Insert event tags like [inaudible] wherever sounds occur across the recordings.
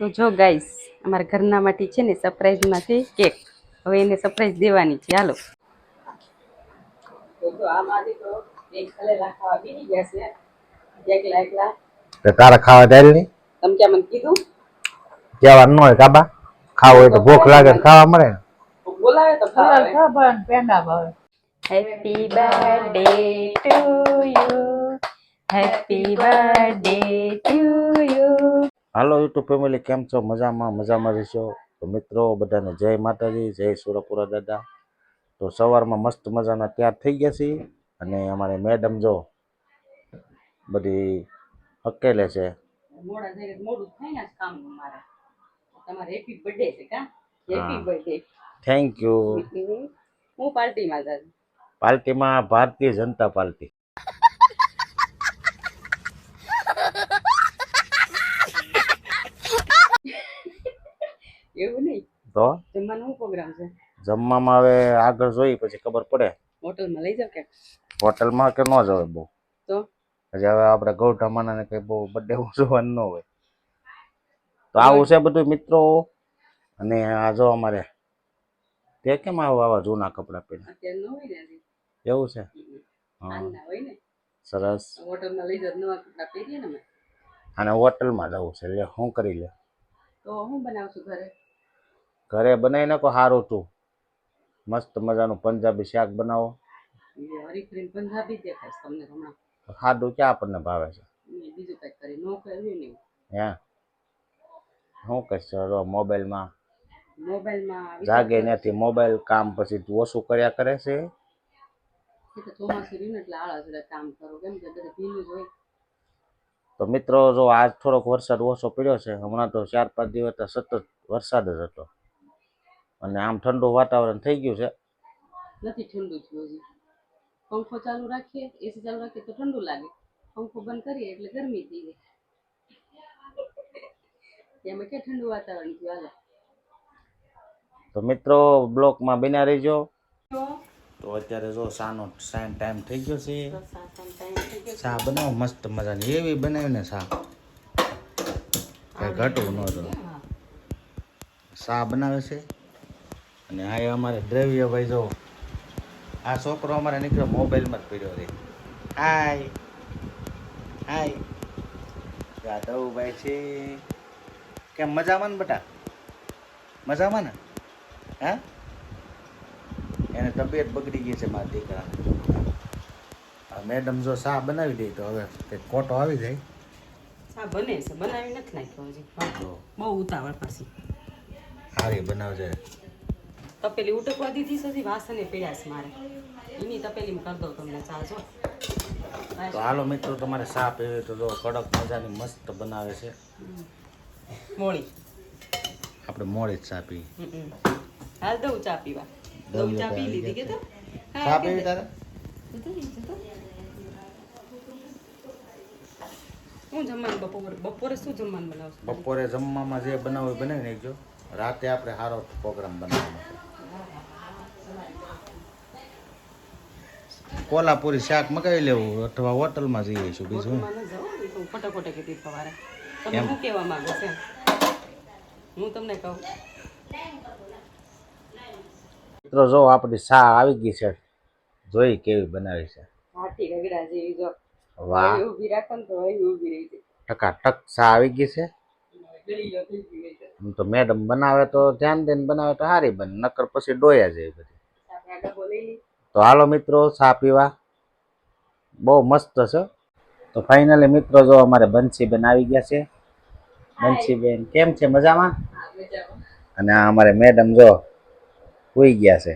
તો જો ગાઈસ અમારા ઘરના માટે છે ને સરપ્રાઈઝમાંથી કેક. હવે એને સરપ્રાઈઝ દેવાની છે. હાલો. તારા ખાવા નહીં? તમે ક્યાં મને કીધું? કહેવાનું હોય કાબા? ખાવ હોય તો ભૂખ લાગે ખાવા મળે બોલાવે તો ખાવા પેંડા ભાવે. Happy birthday to you happy birthday to hello YouTube family કેમ છો? મજામાં મજામાં રહેશો? તો મિત્રો બધાને જય માતાજી જય સુરપુરા દાદા. તો સવારમાં મસ્ત મજાના તૈયાર થઈ ગયા છીએ અને અમારે મેડમ જો બધી અકેલે છે. થેન્ક યુ હું. પાર્ટીમાં ભારતીય જનતા પાર્ટી. એવું નહીં. તો? જમવાનો શું પ્રોગ્રામ છે? જમવામાં હવે આગળ જોઈ પછી ખબર પડે. હોટલમાં લઈ જાવ કે હોટલમાં કે ન જવાય બહુ? તો? પછી હવે આપણે ગૌઠામાના કંઈ બહુ બર્થડે ઉજવવાનું ન હોય. તો આવું છે બધું મિત્રો? અને આ જો અમારે. તે કેમ આવું આવા જૂના કપડાં પહેરે હજી. એવું છે? હા. સરસ. હોટલમાં લઈ જાવ નવા કપડાં પહેરીએ ને અને હોટલમાં જવું છે લે શું કરી લે તો હું બનાવશું ઘરે? ઘરે બનાવી નાખો સારું તું. મસ્ત મજાનું પંજાબી શાક બનાવો. હરીફરીને પંજાબી દેખાઈશ તમને હમણાં. સાદું ક્યાં આપણને ભાવે છે? બીજું કંઈક કરી ન કર્યું નહીં હે? શું કહીશ ચલો મોબાઈલમાં? મોબાઈલમાં જાગે નથી મોબાઈલ કામ પછી તું ઓછું કર્યા કરે છે? તો ચોમાસું રહ્યું એટલે આળસ એટલે કામ કરો. કેમ કે બધે ભીનું હોય. તો મિત્રો જો આજ થોડોક વરસાદ ઓછો પડ્યો છે હમણાં તો ચાર પાંચ દિવસ તો સતત વરસાદ જ હતો. અને આમ ઠંડુ વાતાવરણ થઈ ગયું છે. નથી ઠંડુ થયું હજી. પંખો ચાલુ રાખીએ એસી ચાલુ રાખીએ તો ઠંડુ લાગે. પંખો બંધ કરીએ એટલે ગરમી થઈ જાય. એમાં કે ઠંડુ વાતાવરણ થયું હાલો. તો મિત્રો બ્લોકમાં બન્યા રહેજો. તો અત્યારે જો શાનો સાઈન ટાઈમ થઈ ગયો છે. સા બનાવો મસ્ત મજાની. એવી બનાવીને સા કઈ ઘટવું ન તો ચા બનાવે છે? અને આ અમારે દ્રવ્ય ભાઈ જો આ છોકરો અમારે નીકળ્યો મોબાઈલમાં જ પડ્યો રે હાય હાય. યાદવભાઈ છે. કેમ મજામાં ને બટા? મજામાં ને? હા? એને તબિયત બગડી ગઈ છે મારા દીકરા મેડમ જો શા બનાવી દે તો હવે તે કોટો આવી જાય. સા બને છે? બનાવી નથી નાખ્યો હજી. બહુ ઉતાવળ પાછી. સારી બનાવજે. તપેલી ઉટકવા દીધી છે હજી વાસણે પડ્યા મારે. એની તપેલીમાં કરી દઉં તમને ચા જો તો હાલો મિત્રો તમારે સાપ પીવી તો જો કડક મજાની મસ્ત બનાવે છે. મોળી. આપણે મોળી ચા પી. હાલ દઉં ચા પીવા. દઉં ચા પી લીધી કે તો. ચા પીવી તારે? હું જમવાનું બપોરે બપોરે શું જમવાનું બનાવશો? બપોરે જમવામાં જે બનાવવું બનાવી નાખજો. રાતે આપણે સારો પ્રોગ્રામ બનાવવાનો કોલ્હાપુરી શાક મગાવી લેવું અથવા હોટલમાં જઈએ છું બીજું. હોટલમાં ન જાઉં, એ તો હું ફટાફટ કીધી સવારે તમે શું કહેવા માંગો છે? હું તમને કહું. મિત્રો જો આપણી શા આવી ગઈ છે. જોઈ કેવી બનાવી છે. હાથી રગડા જેવી જો. વાહ. ઊભી રાખો ને તો ઊભી રહી જાય. ટકાટક શા આવી ગઈ છે. તો મેડમ બનાવે તો ધ્યાન દઈને બનાવે તો સારી બને નકર પછી ડોયા જાય બધી. તો હાલો મિત્રો ચા પીવા. બહુ મસ્ત છે. તો ફાઇનલી મિત્રો જો અમારે બંસીબેન આવી ગયા છે. બંસીબેન કેમ છે? મજામાં? અને આ અમારે મેડમ જો સુઈ ગયા છે.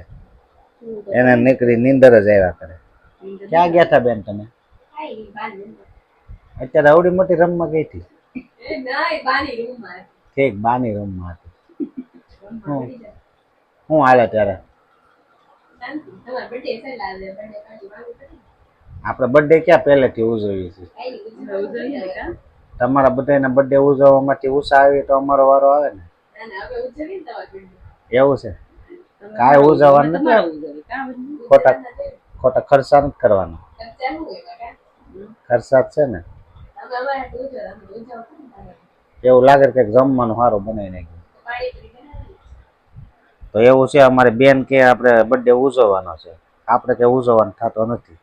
એને નીકળી નીંદર જ આવ્યા કરે. ક્યાં ગયા હતા બેન તમે? અત્યારે આવડી મોટી રમવા ગઈ હતી? ઠીક બાની રૂમમાં હતી. [laughs] શું હાલે ત્યારે? આપણે બર્થડે ક્યાં પહેલેથી ઉજવીએ છીએ? તમારા બધાના બર્થડે ઉજવવામાંથી ઉષા આવી તો અમારો વારો આવે ને? એવું છે? કાંઈ ઉજવવાનું નથી? ખોટા ખોટા ખર્ચા નથી કરવાના. ખર્ચા છે ને? એવું લાગે કે જમવાનું સારું બનાવી નાખ્યું. તો એવું છે અમારે બેન કે આપણે બર્થડે ઉજવવાનો છે. આપણે કે ઉજવવાનો થતો નથી.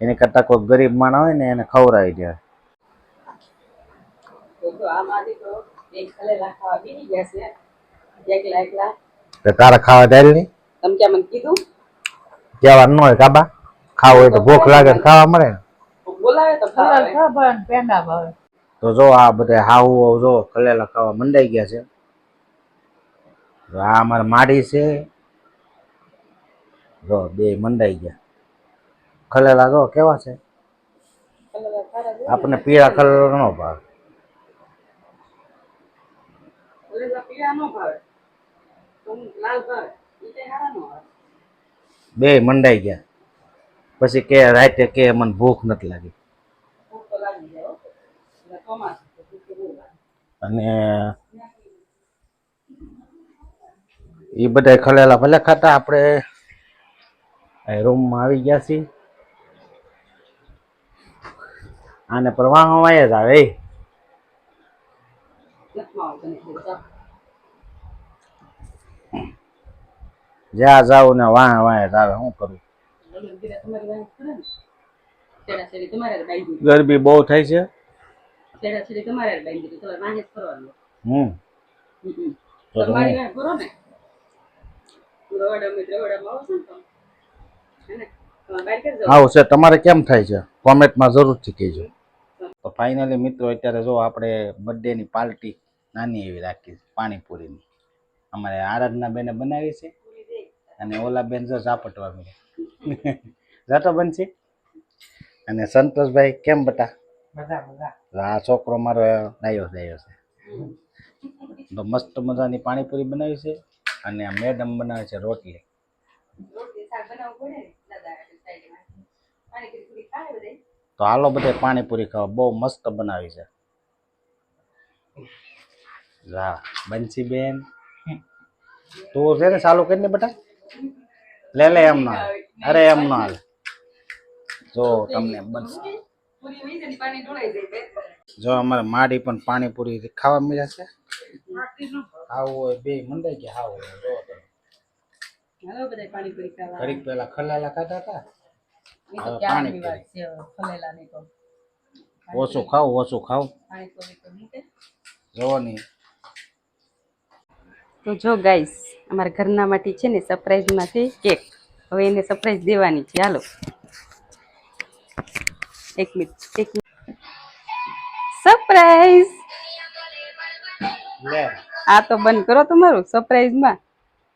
એની કરતાં કોઈ ગરીબ માણસ હોય ને એને ખવડાવી દે. તો તારે ખાવા થાય નહીં? તમે ક્યાં મને કીધું? જવાનું ન હોય કાબા ખાવું હોય તો ભૂખ લાગે તો ખાવા મળે બોલાવે તો ખાવા પેંડા ભાવે. તો જો આ બધા હાવ જો ખલેલા ખાવા મંડાઈ ગયા છે. આ અમારે માડી છે. જો બે મંડાઈ ગયા. ખલેલા જો કેવા છે? આપણને પીળા કલર નો ભાવે. બે મંડાઈ ગયા. પછી કે રાતે કે મને ભૂખ નથી લાગે. અને એ બધા ખલેલા ભલે ખાતા આપણે રૂમમાં આવી ગયા છીએ આને પર વાહ વાય જ આવે. જ્યાં જાઉં ને વાહ વાય જ આવે શું કરું વાંહે. ગરબી બહુ થાય છે વાંહે. હમ તમારી તમે- વાંહે ને. આવો છો? તમારે બહાર ક્યારે જવું? આવું છે. તમારે કેમ થાય છે? કોમેન્ટમાં જરૂરથી કહેજો. તો ફાઇનલી મિત્રો અત્યારે જો આપણે બર્થડેની પાર્ટી નાની એવી રાખી છે પાણીપુરીની. અમારે આરાધના બેને બનાવી છે અને ઓલા બેન જો ઝાપટવા મળે [laughs] ઝાટો બનશે? અને સંતોષભાઈ કેમ બટા? આ છોકરો મારો ડાયો ડાયો છે. તો મસ્ત મજાની પાણીપુરી બનાવી છે. અને આ મેડમ બનાવે છે રોટલી. તો હાલો બધે પાણીપુરી ખાવા. બહુ મસ્ત બનાવી છે. જા બંસી બેન તું છે ને ચાલુ કરીને બેટા. લે લે એમ ના. અરે એમ ના જો તમને બનશે જો અમારે માડી પણ પાણીપુરી ખાવા મળે છે. આવું હોય બે મંડાઈ ગયા હાવ હોય. જો ઘડીક પેલા ખલાલા ખાતા હતા. પાણીપુરી. ઓછું ખાવ ઓછું ખાવ. જોવાની તો જોવો નહીં તો જો ગાઈસ અમારા ઘરના માટે છે ને સરપ્રાઈઝમાંથી કેક. હવે એને સરપ્રાઈઝ દેવાની છે. હાલો. એક મિનિટ એક સરપ્રાઈઝ લે. આ તો બંધ કરો તમારું સરપ્રાઈઝમાં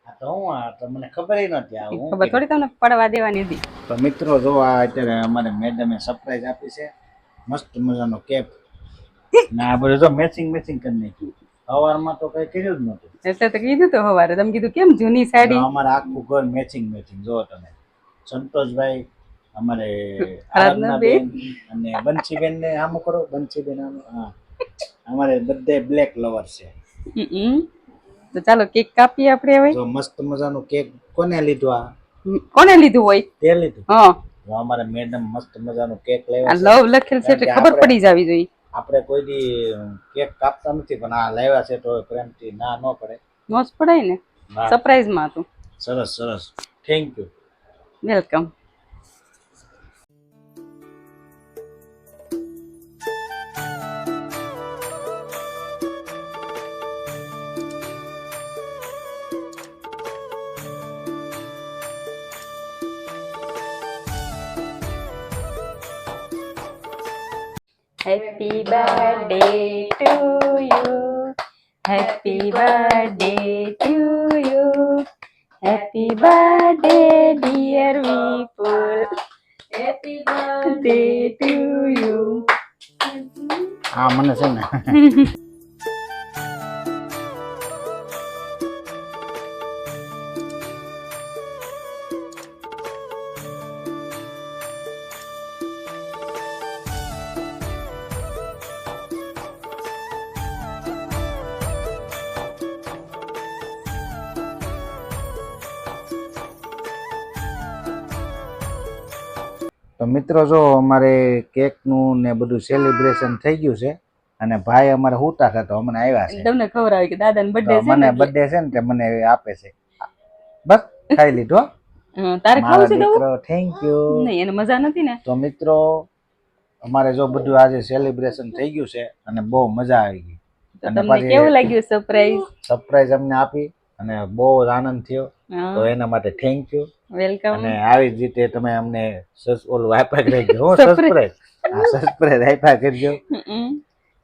આ તો હું આ તો મને ખબર નથી આ હું ખબર થોડી તમને પડવા દેવાની હતી. તો મિત્રો જો આ અત્યારે અમારે મેડમે સરપ્રાઈઝ આપી છે. મસ્ત મજાનો કેક. ના આ બધું જો મેચિંગ મેચિંગ કરી નાખ્યું સવારમાં તો કઈ કર્યું જ નહોતું. એટલે તો કીધું તો સવારે. તમે કીધું કેમ જૂની સાડી? અમારે આખું ઘર મેચિંગ મેચિંગ જો તમે. સંતોષભાઈ અમારે [laughs] આરાધનાબેન અને બંસીબેન ને આમ કરો બંસીબેન આમ હા. અમારે બધે બ્લેક લવર છે. તો ચાલો કેક કાપીએ આપણે હવે. મસ્ત મજાનું કેક કોને લીધું આ? કોને લીધું હોય? તે લીધું. હા. અમારે મેડમ મસ્ત મજાનું કેક લાવ્યા લવ લખેલ છે એટલે ખબર પડી જવી જોઈએ. આપણે કોઈ દી કેક કાપતા નથી પણ આ લાવ્યા છે તો પ્રેમથી ના ન પડે. નો જ પડાય ને? સરપ્રાઈઝમાં હતું. સરસ સરસ. Thank you welcome Happy birthday to you. Happy birthday to you. Happy birthday, dear people. Happy birthday to you. હા મને છે તો મિત્રો જો અમારે કેકનું ને બધું સેલિબ્રેશન થઈ ગયું છે અને ભાઈ અમારે હુતા હતા તો અમને આવ્યા છે. તમને ખબર આવી કે દાદાનો બર્થડે છે મને બર્થડે છે ને તે મને આપે છે. બસ ખાઈ લીધો તારે ખાવું છે દવું થેન્ક યુ નહીં એને મજા નથી ને? તો મિત્રો અમારે જો બધું આજે સેલિબ્રેશન થઈ ગયું છે અને બહુ મજા આવી ગઈ. અને તમને કેવું લાગ્યું સરપ્રાઈઝ સરપ્રાઈઝ અમને આપી અને બહુ આનંદ થયો. તો એના માટે થેન્ક યુ વેલકમ અને આવી જ રીતે તમે અમને સસ ઓલું આપ્યા કરજો હો સરપ્રાઈઝ સરપ્રાઈઝ આપ્યા કરજો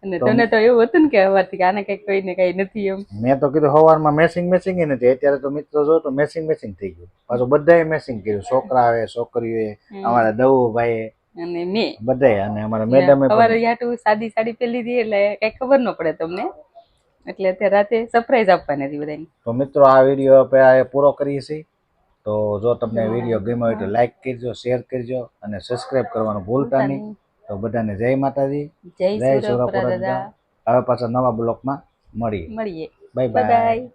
અને તમને તો એવું હતું ને કે હવારથી આને કઈ કોઈને કઈ નથી એમ. મેં તો કીધું સવારમાં મેસિંગ મેસિંગ નથી. અત્યારે તો મિત્રો જો તો મેસિંગ મેસિંગ થઈ ગયું. પાછું બધાએ મેસિંગ કર્યું. છોકરાએ છોકરીઓએ. અમારા દવો ભાઈ અને મેં. બધાએ. અને અમારા મેડમે સવારે યાટું સાદી સાડી પહેરી હતી એટલે કઈ ખબર ન પડે તમને. એટલે અત્યારે રાતે સરપ્રાઈઝ આપવાની હતી બધાને. તો મિત્રો આ વીડિયો આપણે આ પૂરો કરીએ છીએ. તો જો તમને વીડિયો ગમ્યો હોય તો લાઈક કરજો શેર કરજો અને સબસ્ક્રાઇબ કરવાનું ભૂલતા નહીં. તો બધાને જય માતાજી. જય સુરપુરા હવે પાછા નવા બ્લોકમાં મળીએ. મળીએ. Bye bye